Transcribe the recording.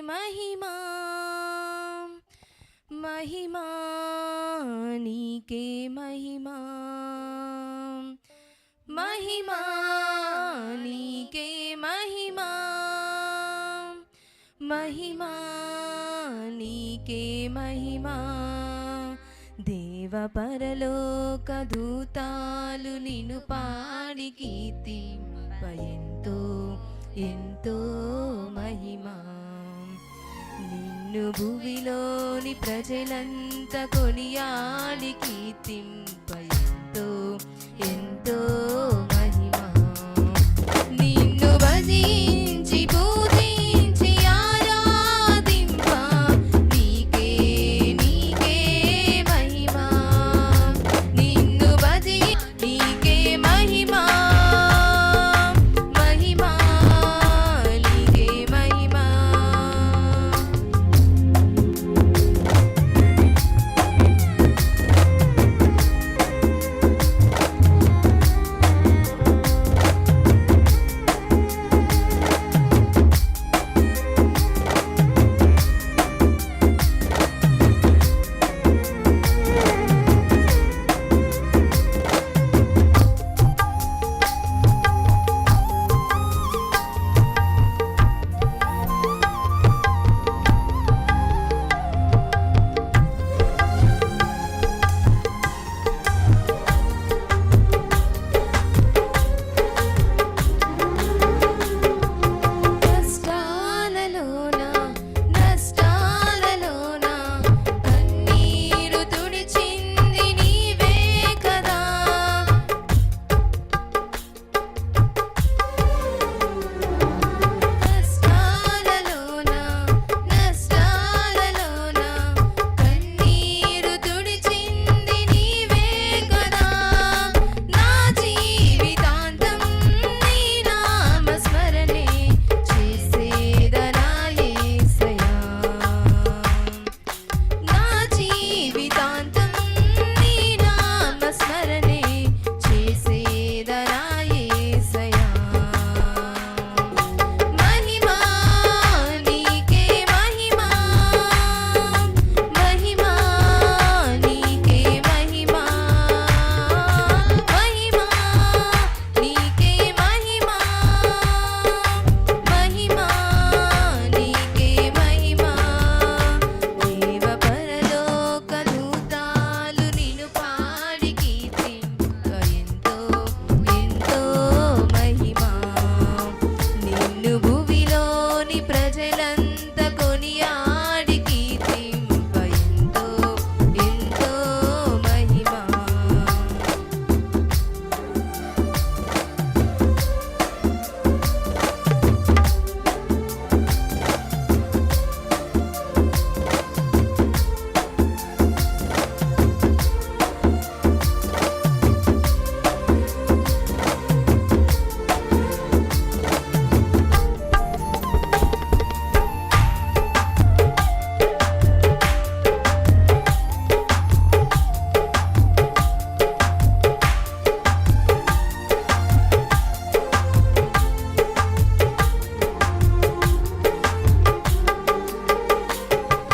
మహిమా మహిమా నీకే మహిమా. మహిమా నీకే మహిమా. మహిమా నీకే మహిమా. దేవ పరలోక దూతాలు నిన్ను పాడి కీర్తింప ఎంతో ఎంతో మహిమా. నిన్ను భూమిలోని ప్రజలంతా కొనియాడి కీర్తింప ఎంతో ఎంతో మహిమా. నిన్ను భజి